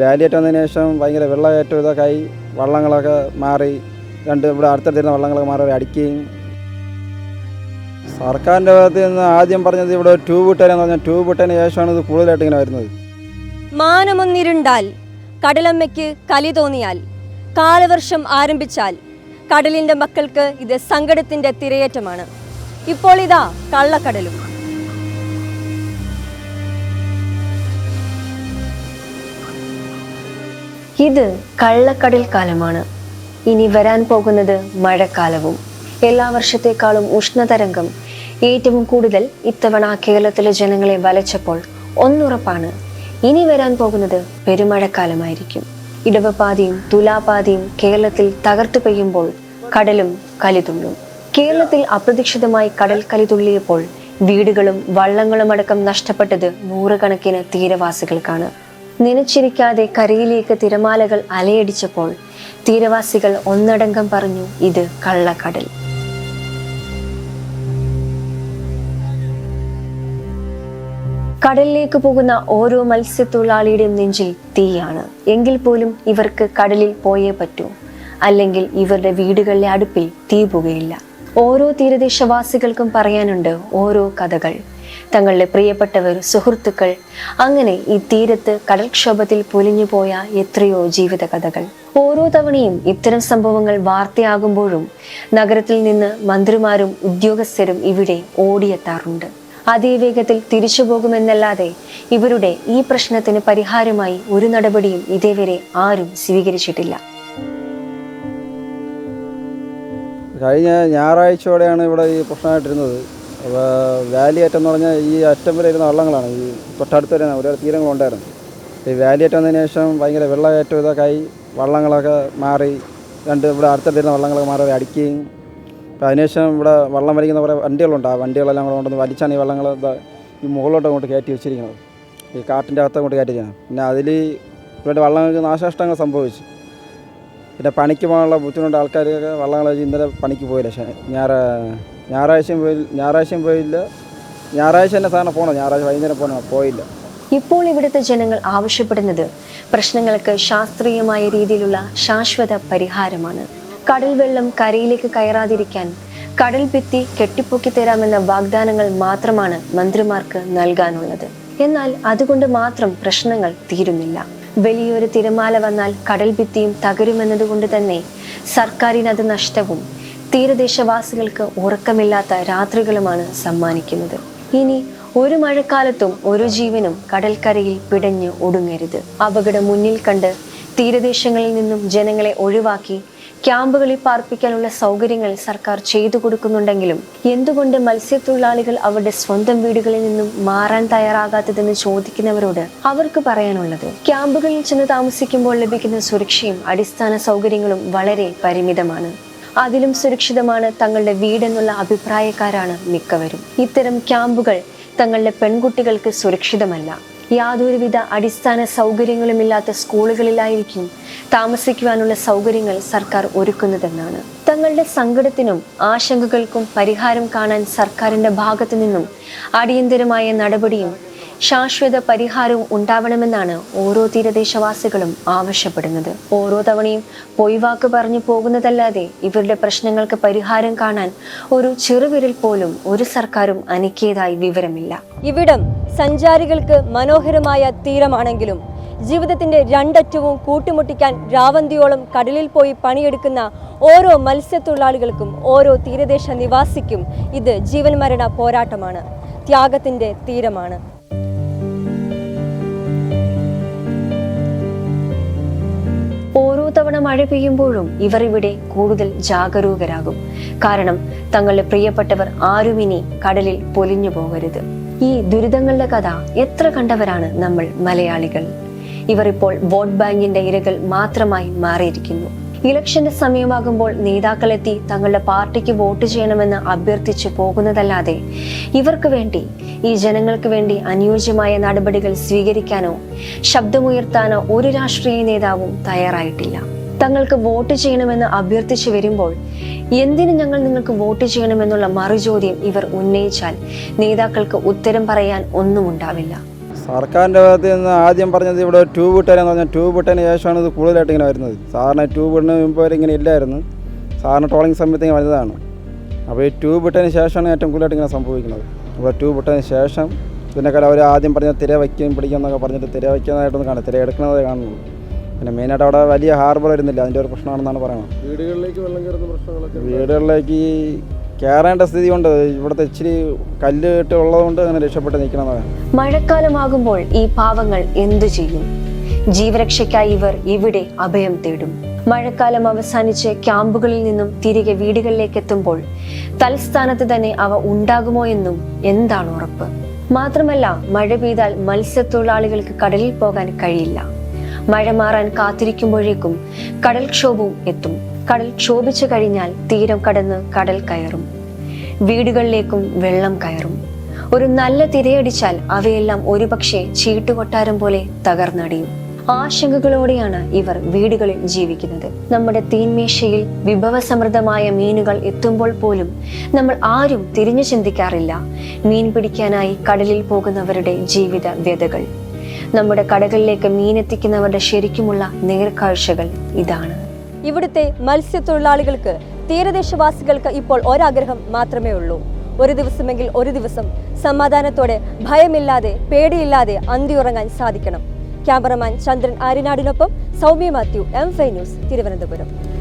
വാലിയേറ്റ് വന്നതിന് ശേഷം ഭയങ്കര വെള്ളകയറ്റം ഇതൊക്കെ ആയി. വള്ളങ്ങളൊക്കെ മാറി. രണ്ട് ഇവിടെ അടുത്തടുത്തിരുന്ന വള്ളങ്ങളൊക്കെ മാറി അടിക്കുകയും. സർക്കാരിന്റെ ഭാഗത്ത് നിന്ന് ആദ്യം പറഞ്ഞത് ഇവിടെ ട്യൂബ് ഇട്ടേനെന്ന് പറഞ്ഞാൽ ട്യൂബ് ഇട്ടതിന് ശേഷമാണ് ഇത് കൂടുതലായിട്ട് ഇങ്ങനെ വരുന്നത്. മാനമൊന്നിരുണ്ടാൽ കടലമ്മയ്ക്ക് കലി തോന്നിയാൽ കാലവർഷം ആരംഭിച്ചാൽ കടലിന്റെ മക്കൾക്ക് ഇത് സങ്കടത്തിന്റെ തിരയേറ്റമാണ്. ഇപ്പോൾ ഇതാ കള്ളക്കടലും. ഇത് കള്ളക്കടൽ കാലമാണ്. ഇനി വരാൻ പോകുന്നത് മഴക്കാലവും. എല്ലാ വർഷത്തേക്കാളും ഉഷ്ണതരംഗം. ഏറ്റവും കൂടുതൽ ഇത്തവണ കേരളത്തിലെ ജനങ്ങളെ വലച്ചപ്പോൾ ഒന്നുറപ്പാണ്. ഇനി വരാൻ പോകുന്നത് പെരുമഴക്കാലമായിരിക്കും. ഇടവപ്പാതിയും തുലാപാതിയും കേരളത്തിൽ തകർത്തു പെയ്യുമ്പോൾ കടലും കലിതുള്ളും. കേരളത്തിൽ അപ്രതീക്ഷിതമായി കടൽ കലിതുള്ളിയപ്പോൾ വീടുകളും വള്ളങ്ങളും അടക്കം നഷ്ടപ്പെട്ടത് നൂറുകണക്കിന് തീരവാസികൾക്കാണ്. നനച്ചിരിക്കാതെ കരയിലേക്ക് തിരമാലകൾ അലയടിച്ചപ്പോൾ തീരവാസികൾ ഒന്നടങ്കം പറഞ്ഞു ഇത് കള്ളക്കടൽ. കടലിലേക്ക് പോകുന്ന ഓരോ മത്സ്യത്തൊഴിലാളിയുടെയും നെഞ്ചിൽ തീയാണ്. എങ്കിൽ പോലും ഇവർക്ക് കടലിൽ പോയേ പറ്റൂ. അല്ലെങ്കിൽ ഇവരുടെ വീടുകളിലെ അടുപ്പിൽ തീ പുകയില്ല. ഓരോ തീരദേശവാസികൾക്കും പറയാനുണ്ട് ഓരോ കഥകൾ. തങ്ങളുടെ പ്രിയപ്പെട്ടവർ സുഹൃത്തുക്കൾ. അങ്ങനെ ഈ തീരത്ത് കടൽക്ഷോഭത്തിൽ പൊലിഞ്ഞു പോയ എത്രയോ ജീവിത കഥകൾ ഓരോ തവണയും ഇത്തരം സംഭവങ്ങൾ വാർത്തയാകുമ്പോഴും നഗരത്തിൽ നിന്ന് മന്ത്രിമാരും ഉദ്യോഗസ്ഥരും ഇവിടെ ഓടിയെത്താറുണ്ട്. അതേ വേഗത്തിൽ തിരിച്ചു പോകുമെന്നല്ലാതെ ഇവരുടെ ഈ പ്രശ്നത്തിന് പരിഹാരമായി ഒരു നടപടിയും ഇതേവരെ ആരും സ്വീകരിച്ചിട്ടില്ല. കഴിഞ്ഞ ഞായറാഴ്ചയോടെയാണ് ഇവിടെ ഈ പ്രശ്നമായിട്ടിരുന്നത്. അപ്പോൾ അറ്റം എന്ന് പറഞ്ഞാൽ ഈ അറ്റം വരെ ഇരുന്ന വള്ളങ്ങളാണ്. ഈ തൊട്ടടുത്ത് വരെ ഓരോ തീരങ്ങളുണ്ടായിരുന്നു ഈ വാലി അറ്റം വന്നതിന് ശേഷം ഭയങ്കര വെള്ളകയറ്റം ഇതൊക്കെ ആയി. വള്ളങ്ങളൊക്കെ മാറി. രണ്ട് ഇവിടെ അടുത്തടുത്തിരുന്ന വള്ളങ്ങളൊക്കെ മാറി അടിക്കുകയും. അപ്പോൾ അതിനുശേഷം ഇവിടെ വള്ളം വലിക്കുന്ന കുറേ വണ്ടികളുണ്ട്. ആ വണ്ടികളെല്ലാം കൂടെ കൊണ്ടുവന്ന് വലിച്ചാണ് ഈ വള്ളങ്ങൾ ഈ മുകളിലോട്ട് അങ്ങോട്ട് കയറ്റി വെച്ചിരിക്കുന്നത്. ഈ കാട്ടിന്റെ അകത്ത് അങ്ങോട്ട് കയറ്റി പിന്നെ അതിൽ ഇവിടെ വള്ളങ്ങൾക്ക് നാശനഷ്ടങ്ങൾ സംഭവിച്ചു. പിന്നെ പണിക്ക് പോകാനുള്ള ബുദ്ധിമുട്ട് ആൾക്കാർക്കൊക്കെ വള്ളങ്ങൾ വെച്ച് ഇന്നലെ പണിക്ക് പോയില്ല. ഞായറ ഞായറാഴ്ചയും പോയി ഞായറാഴ്ചയും പോയില്ല. ഞായറാഴ്ച തന്നെ സാറിന് പോകണം ഞായറാഴ്ച വൈകുന്നേരം പോകണം പോയില്ല. ഇപ്പോൾ ഇവിടുത്തെ ജനങ്ങൾ ആവശ്യപ്പെടുന്നത് പ്രശ്നങ്ങൾക്ക് ശാസ്ത്രീയമായ രീതിയിലുള്ള ശാശ്വത പരിഹാരമാണ്. കടൽ വെള്ളം കരയിലേക്ക് കയറാതിരിക്കാൻ കടൽ ഭിത്തി കെട്ടിപ്പൊക്കി തരാമെന്ന വാഗ്ദാനങ്ങൾ മാത്രമാണ് മന്ത്രിമാർക്ക് നൽകാനുള്ളത്. എന്നാൽ അതുകൊണ്ട് മാത്രം പ്രശ്നങ്ങൾ തീരുന്നില്ല. വലിയൊരു തിരമാല വന്നാൽ കടൽ ഭിത്തിയും തകരുമെന്നതുകൊണ്ട് തന്നെ സർക്കാരിനത് നഷ്ടവും തീരദേശവാസികൾക്ക് ഉറക്കമില്ലാത്ത രാത്രികളുമാണ് സമ്മാനിക്കുന്നത്. ഇനി ഒരു മഴക്കാലത്തും ഒരു ജീവനും കടൽക്കരയിൽ പിടഞ്ഞ് ഒടുങ്ങരുത്. അപകടം മുന്നിൽ കണ്ട് തീരദേശങ്ങളിൽ നിന്നും ജനങ്ങളെ ഒഴിവാക്കി ക്യാമ്പുകളിൽ പാർപ്പിക്കാനുള്ള സൗകര്യങ്ങൾ സർക്കാർ ചെയ്തു കൊടുക്കുന്നുണ്ടെങ്കിലും എന്തുകൊണ്ട് മത്സ്യത്തൊഴിലാളികൾ അവരുടെ സ്വന്തം വീടുകളിൽ നിന്നും മാറാൻ തയ്യാറാകാത്തതെന്ന് ചോദിക്കുന്നവരോട് അവർക്ക് പറയാനുള്ളത് ക്യാമ്പുകളിൽ ചെന്ന് താമസിക്കുമ്പോൾ ലഭിക്കുന്ന സുരക്ഷയും അടിസ്ഥാന സൗകര്യങ്ങളും വളരെ പരിമിതമാണ്. അതിലും സുരക്ഷിതമാണ് തങ്ങളുടെ വീടെന്നുള്ള അഭിപ്രായക്കാരാണ് മിക്കവരും. ഇത്തരം ക്യാമ്പുകൾ തങ്ങളുടെ പെൺകുട്ടികൾക്ക് സുരക്ഷിതമല്ല. യാതൊരുവിധ അടിസ്ഥാന സൗകര്യങ്ങളുമില്ലാത്ത സ്കൂളുകളിലായിരിക്കും താമസിക്കുവാനുള്ള സൗകര്യങ്ങൾ സർക്കാർ ഒരുക്കുന്നതെന്നാണ്. തങ്ങളുടെ സങ്കടത്തിനും ആശങ്കകൾക്കും പരിഹാരം കാണാൻ സർക്കാരിന്റെ ഭാഗത്തു നിന്നും അടിയന്തരമായ നടപടിയും ശാശ്വത പരിഹാരവും ഉണ്ടാവണമെന്നാണ് ഓരോ തീരദേശവാസികളും ആവശ്യപ്പെടുന്നത്. ഓരോ തവണയും പൊയ്വാക്ക് പറഞ്ഞു പോകുന്നതല്ലാതെ ഇവരുടെ പ്രശ്നങ്ങൾക്ക് പരിഹാരം കാണാൻ ഒരു ചെറുവിരൽ പോലും ഒരു സർക്കാരും അനക്കിയതായി വിവരമില്ല. ഇവിടം സഞ്ചാരികൾക്ക് മനോഹരമായ തീരമാണെങ്കിലും ജീവിതത്തിന്റെ രണ്ടറ്റവും കൂട്ടിമുട്ടിക്കാൻ രാവന്തിയോളം കടലിൽ പോയി പണിയെടുക്കുന്ന ഓരോ മത്സ്യത്തൊഴിലാളികൾക്കും ഓരോ തീരദേശ നിവാസിക്കും ഇത് ജീവൻ മരണ പോരാട്ടമാണ്. ത്യാഗത്തിന്റെ തീരമാണ്. ഓരോ തവണ മഴ പെയ്യുമ്പോഴും ഇവർ ഇവിടെ കൂടുതൽ ജാഗരൂകരാകും. കാരണം തങ്ങളുടെ പ്രിയപ്പെട്ടവർ ആരും ഇനി കടലിൽ പൊലിഞ്ഞു പോകരുത്. ഈ ദുരിതങ്ങളുടെ കഥ എത്ര കണ്ടവരാണ് നമ്മൾ മലയാളികൾ? ഇവർ ഇപ്പോൾ വോട്ട് ബാങ്കിന്റെ ഇരകൾ മാത്രമായി മാറിയിരിക്കുന്നു. ഇലക്ഷന്റെ സമയമാകുമ്പോൾ നേതാക്കളെത്തി തങ്ങളുടെ പാർട്ടിക്ക് വോട്ട് ചെയ്യണമെന്ന് അഭ്യർത്ഥിച്ചു പോകുന്നതല്ലാതെ ഇവർക്ക് വേണ്ടി ഈ ജനങ്ങൾക്ക് വേണ്ടി അനുയോജ്യമായ നടപടികൾ സ്വീകരിക്കാനോ ശബ്ദമുയർത്താനോ ഒരു രാഷ്ട്രീയ നേതാവും തയ്യാറായിട്ടില്ല. തങ്ങൾക്ക് വോട്ട് ചെയ്യണമെന്ന് അഭ്യർത്ഥിച്ചു വരുമ്പോൾ എന്തിനു ഞങ്ങൾ നിങ്ങൾക്ക് വോട്ട് ചെയ്യണമെന്നുള്ള മറുചോദ്യം ഇവർ ഉന്നയിച്ചാൽ നേതാക്കൾക്ക് ഉത്തരം പറയാൻ ഒന്നും ഉണ്ടാവില്ല. സർക്കാരിന്റെ ഭാഗത്ത് നിന്ന് ആദ്യം പറഞ്ഞത് ഇവിടെ ട്യൂബ് ഇട്ടതെന്ന് പറഞ്ഞാൽ ട്യൂബ് ഇട്ടതിന് ശേഷമാണ് ഇത് കൂടുതലായിട്ട് ഇങ്ങനെ വരുന്നത്. സാറിന് ട്യൂബ് ഇടുന്ന മുമ്പ് വരെ ഇങ്ങനെ ഇല്ലായിരുന്നു. സാറിന് ട്രോളിങ് സമയത്ത് ഇങ്ങനെ വരുന്നതാണ് അപ്പോൾ ഈ ട്യൂബ് ഇട്ടതിന് ശേഷമാണ് ഏറ്റവും കൂടുതലായിട്ട് ഇങ്ങനെ സംഭവിക്കുന്നത്. അപ്പോൾ ട്യൂബ് ഇട്ടതിന് ശേഷം ഇതിനേക്കാൾ അവർ ആദ്യം പറഞ്ഞ തിര വയ്ക്കുകയും പിടിക്കും എന്നൊക്കെ പറഞ്ഞിട്ട് തിര വയ്ക്കുന്നതായിട്ടൊന്നും കാണും. തിര എടുക്കുന്നതേ കാണുന്നുള്ളൂ പിന്നെ മെയിനായിട്ട് അവിടെ വലിയ ഹാർബർ വരുന്നില്ല. അതിന്റെ ഒരു പ്രശ്നമാണെന്നാണ് പറയുന്നത്. വീടുകളിലേക്ക് വെള്ളം കയറുന്ന പ്രശ്നങ്ങളൊക്കെ വീടുകളിലേക്ക് കയറേണ്ട സ്ഥിതി ഉണ്ട്. ഇവിടുത്തെ ഇച്ചിരി കല്ല് ഉള്ളതുകൊണ്ട് അങ്ങനെ രക്ഷപ്പെട്ട് നിൽക്കണമെന്നാണ് മഴക്കാലമാകുമ്പോൾ ഈ പാവങ്ങൾ എന്തു ചെയ്യും? ജീവരക്ഷയ്ക്കായി ഇവർ ഇവിടെ അഭയം തേടും. മഴക്കാലം അവസാനിച്ച് ക്യാമ്പുകളിൽ നിന്നും തിരികെ വീടുകളിലേക്ക് എത്തുമ്പോൾ തൽസ്ഥാനത്ത് തന്നെ അവ ഉണ്ടാകുമോ എന്നും എന്താണ് ഉറപ്പ്? മാത്രമല്ല മഴ പെയ്താൽ മത്സ്യത്തൊഴിലാളികൾക്ക് കടലിൽ പോകാൻ കഴിയില്ല. മഴ മാറാൻ കാത്തിരിക്കുമ്പോഴേക്കും കടൽക്ഷോഭവും എത്തും. കടൽ ക്ഷോഭിച്ചു കഴിഞ്ഞാൽ തീരം കടന്ന് കടൽ കയറും. വീടുകളിലേക്കും വെള്ളം കയറും. ഒരു നല്ല തിരയടിച്ചാൽ അവയെല്ലാം ഒരുപക്ഷെ ചീട്ടുകൊട്ടാരം പോലെ തകർന്നടിയും. ആശങ്കകളോടെയാണ് ഇവർ വീടുകളിൽ ജീവിക്കുന്നത്. നമ്മുടെ തീന്മേശയിൽ വിഭവസമൃദ്ധമായ മീനുകൾ എത്തുമ്പോൾ പോലും നമ്മൾ ആരും തിരിഞ്ഞു ചിന്തിക്കാറില്ല. മീൻ പിടിക്കാനായി കടലിൽ പോകുന്നവരുടെ ജീവിത വ്യതകൾ നമ്മുടെ കടകളിലേക്ക് മീനെത്തിക്കുന്നവരുടെ ശരിക്കുമുള്ള നേർക്കാഴ്ചകൾ ഇതാണ്. ഇവിടുത്തെ മത്സ്യത്തൊഴിലാളികൾക്ക് തീരദേശവാസികൾക്ക് ഇപ്പോൾ ഒരാഗ്രഹം മാത്രമേ ഉള്ളൂ. ഒരു ദിവസമെങ്കിൽ ഒരു ദിവസം സമാധാനത്തോടെ ഭയമില്ലാതെ പേടിയില്ലാതെ അന്തിയുറങ്ങാൻ സാധിക്കണം. ക്യാമറമാൻ ചന്ദ്രൻ ആര്യനാടിനൊപ്പം സൗമ്യ മാത്യു എം ഫൈ ന്യൂസ് തിരുവനന്തപുരം.